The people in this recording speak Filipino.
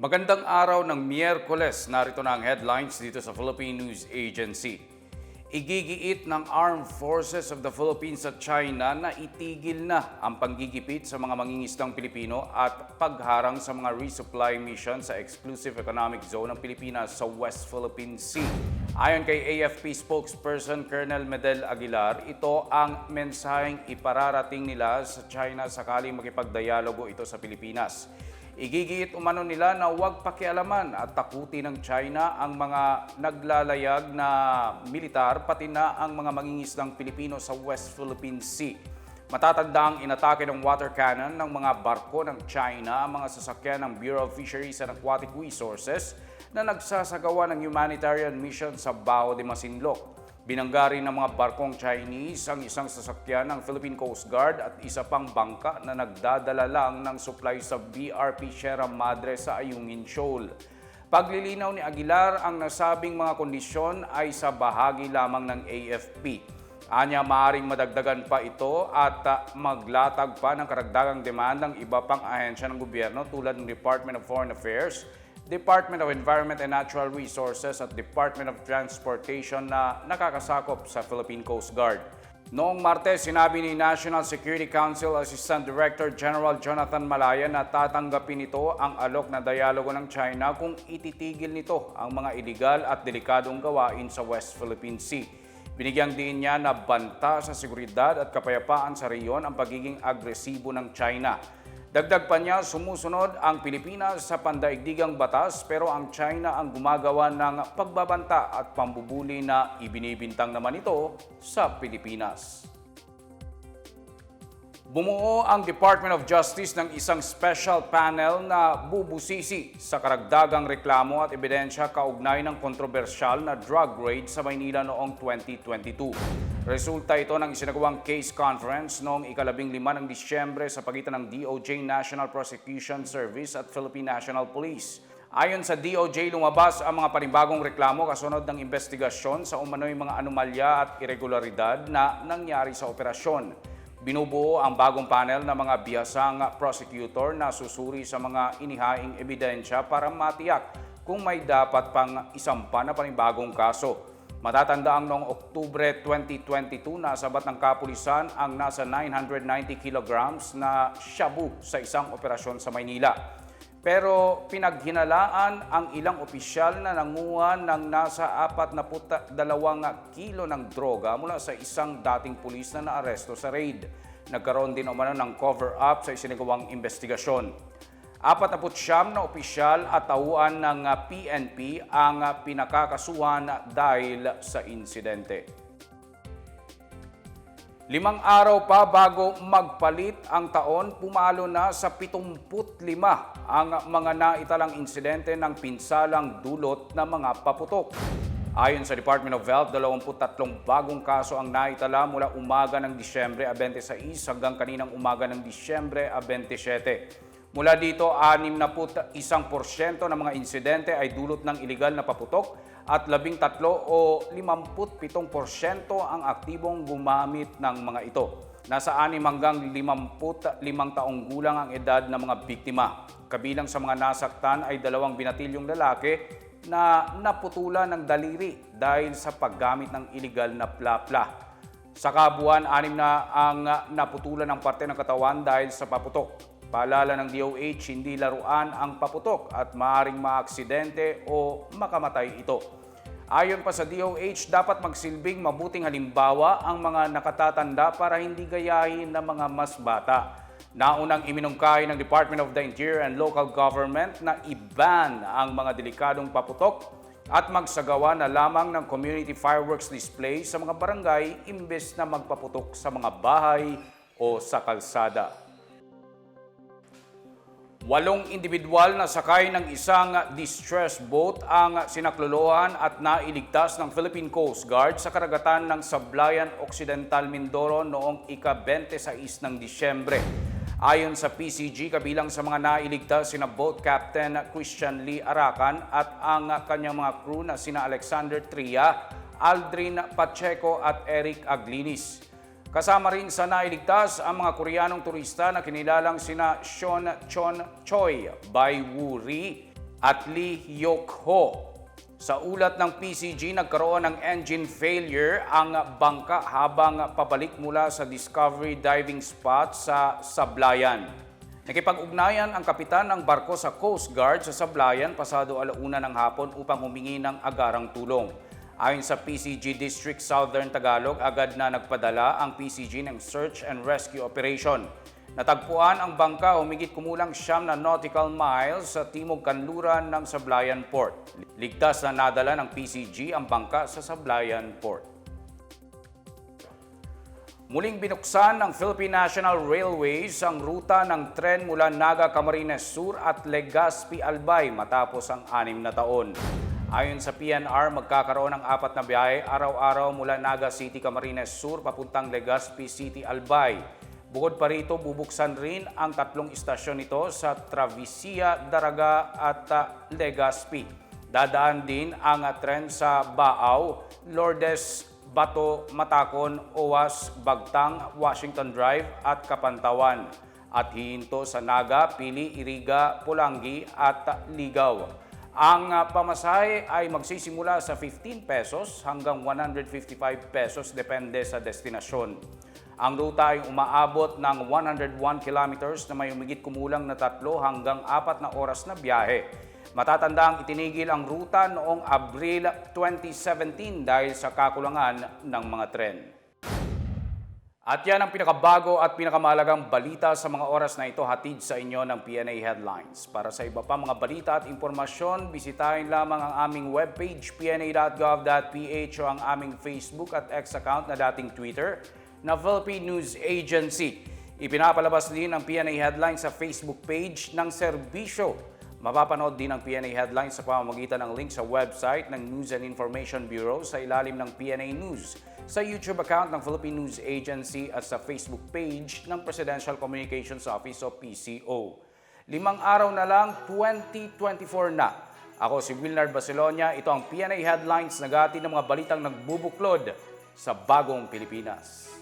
Magandang araw ng Miyerkules. Narito na ang headlines dito sa Philippine News Agency. Igigiit ng Armed Forces of the Philippines at China na itigil na ang panggigipit sa mga mangingisdang Pilipino at pagharang sa mga resupply mission sa Exclusive Economic Zone ng Pilipinas sa West Philippine Sea. Ayon kay AFP spokesperson Colonel Medel Aguilar, ito ang mensaheng ipararating nila sa China sakaling makipagdialogo ito sa Pilipinas. Igigiit umano nila na huwag pakialaman at takuti ng China ang mga naglalayag na militar pati na ang mga mangingisdang Pilipino sa West Philippine Sea. Matatanda ang inatake ng water cannon ng mga barko ng China ang mga sasakyan ng Bureau of Fisheries and Aquatic Resources na nagsasagawa ng humanitarian mission sa Bao de Masinloc. Binangga rin ng mga barkong Chinese ang isang sasakyan ng Philippine Coast Guard at isa pang bangka na nagdadala lang ng supply sa BRP Sierra Madre sa Ayungin Shoal. Paglilinaw ni Aguilar, ang nasabing mga kondisyon ay sa bahagi lamang ng AFP. Anya maaring madagdagan pa ito at ah, maglatag pa ng karagdagang demand ng iba pang ahensya ng gobyerno tulad ng Department of Foreign Affairs, Department of Environment and Natural Resources at Department of Transportation na nakakasakop sa Philippine Coast Guard. Noong Martes, sinabi ni National Security Council Assistant Director General Jonathan Malaya na tatanggapin nito ang alok na dialogo ng China kung ititigil nito ang mga iligal at delikadong gawain sa West Philippine Sea. Binigyang din niya na banta sa seguridad at kapayapaan sa riyon ang pagiging agresibo ng China. Dagdag pa niya, sumusunod ang Pilipinas sa pandaigdigang batas pero ang China ang gumagawa ng pagbabanta at pambubuli na ibinibintang naman ito sa Pilipinas. Bumuo ang Department of Justice ng isang special panel na bubusisi sa karagdagang reklamo at ebidensya kaugnay ng kontrobersyal na drug raid sa Maynila noong 2022. Resulta ito ng isinagawang case conference noong ikalabing lima ng Disyembre sa pagitan ng DOJ National Prosecution Service at Philippine National Police. Ayon sa DOJ, lumabas ang mga panibagong reklamo kasunod ng investigasyon sa umano'y mga anomalya at irregularidad na nangyari sa operasyon. Binubuo ang bagong panel ng mga bihasang prosecutor na susuri sa mga inihaing ebidensya para matiyak kung may dapat pang isampa na panibagong kaso. Matatanda ang noong Oktubre 2022 na sabat ng kapulisan ang nasa 990 kilograms na shabu sa isang operasyon sa Maynila. Pero pinaghinalaan ang ilang opisyal na nanguha ng nasa 42 kilo ng droga mula sa isang dating pulis na naaresto sa raid. Nagkaroon din umano ng cover-up sa isinagawang investigasyon. 49 na opisyal at tauhan ng PNP ang pinakakasuhan dahil sa insidente. Limang araw pa bago magpalit ang taon, pumalo na sa 75 ang mga naitalang insidente ng pinsalang dulot ng mga paputok. Ayon sa Department of Health, 23 bagong kaso ang naitala mula umaga ng Disyembre a 26 hanggang kaninang umaga ng Disyembre a 27. Mula dito, 61% ng mga insidente ay dulot ng iligal na paputok at 13 o 57% ang aktibong gumamit ng mga ito. Nasa 6 hanggang 55 taong gulang ang edad ng mga biktima. Kabilang sa mga nasaktan ay dalawang binatilyong lalaki na naputulan ng daliri dahil sa paggamit ng iligal na plapla. Sa kabuuan, anim na ang naputulan ng parte ng katawan dahil sa paputok. Paalala ng DOH, hindi laruan ang paputok at maaaring maaksidente o makamatay ito. Ayon pa sa DOH, dapat magsilbing mabuting halimbawa ang mga nakatatanda para hindi gayahin ng mga mas bata. Naunang iminungkahi ng Department of the Interior and Local Government na i-ban ang mga delikadong paputok at magsagawa na lamang ng community fireworks display sa mga barangay imbes na magpaputok sa mga bahay o sa kalsada. Walong individual na sakay ng isang distress boat ang sinaklolohan at nailigtas ng Philippine Coast Guard sa karagatan ng Sablayan Occidental, Mindoro noong ika-26 ng Disyembre. Ayon sa PCG, kabilang sa mga nailigtas sina boat captain Christian Lee Arakan at ang kanyang mga crew na sina Alexander Tria, Aldrin Pacheco at Eric Aglinis. Kasama rin sa nailigtas ang mga Koreanong turista na kinilalang sina Sean Chon Choi, Bai Woo Ri, at Lee Yok-ho. Sa ulat ng PCG, nagkaroon ng engine failure ang bangka habang pabalik mula sa Discovery Diving Spot sa Sablayan. Nakipag-ugnayan ang kapitan ng barko sa Coast Guard sa Sablayan pasado alauna ng hapon upang humingi ng agarang tulong. Ayon sa PCG District Southern Tagalog, agad na nagpadala ang PCG ng search and rescue operation. Natagpuan ang bangka humigit kumulang siyam na nautical miles sa timog kanluran ng Sablayan Port. Ligtas na nadala ng PCG ang bangka sa Sablayan Port. Muling binuksan ng Philippine National Railways ang ruta ng tren mula Naga Camarines Sur at Legazpi Albay matapos ang anim na taon. Ayon sa PNR, magkakaroon ng apat na biyahe araw-araw mula Naga City Camarines Sur papuntang Legazpi City Albay. Bukod pa rito, bubuksan rin ang tatlong istasyon nito sa Travisia, Daraga at ah, Legazpi. Dadaan din ang ah, tren sa Baaw, Lourdes, Bato, Matacon, Owas, Bagtang, Washington Drive at Kapantawan. At hihinto sa Naga, Pili, Iriga, Pulangi at Ligaw. Ang ah, pamasahe ay magsisimula sa 15 pesos hanggang 155 pesos depende sa destinasyon. Ang ruta ay umaabot ng 101 kilometers na may umigit kumulang na tatlo hanggang apat na oras na biyahe. Matatandang itinigil ang ruta noong Abril 2017 dahil sa kakulangan ng mga tren. At yan ang pinakabago at pinakamalagang balita sa mga oras na ito hatid sa inyo ng PNA Headlines. Para sa iba pa mga balita at impormasyon, bisitahin lamang ang aming webpage pna.gov.ph o ang aming Facebook at X account na dating Twitter na Philippine News Agency. Ipinapalabas din ang PNA Headlines sa Facebook page ng serbisyo. Mapapanood din ang PNA Headlines sa pamamagitan ng link sa website ng News and Information Bureau sa ilalim ng PNA News, sa YouTube account ng Philippine News Agency at sa Facebook page ng Presidential Communications Office o PCO. Limang araw na lang, 2024 na. Ako si Wilnard Basilonia, ito ang PNA Headlines nagati ng mga balitang nagbubuklod sa bagong Pilipinas.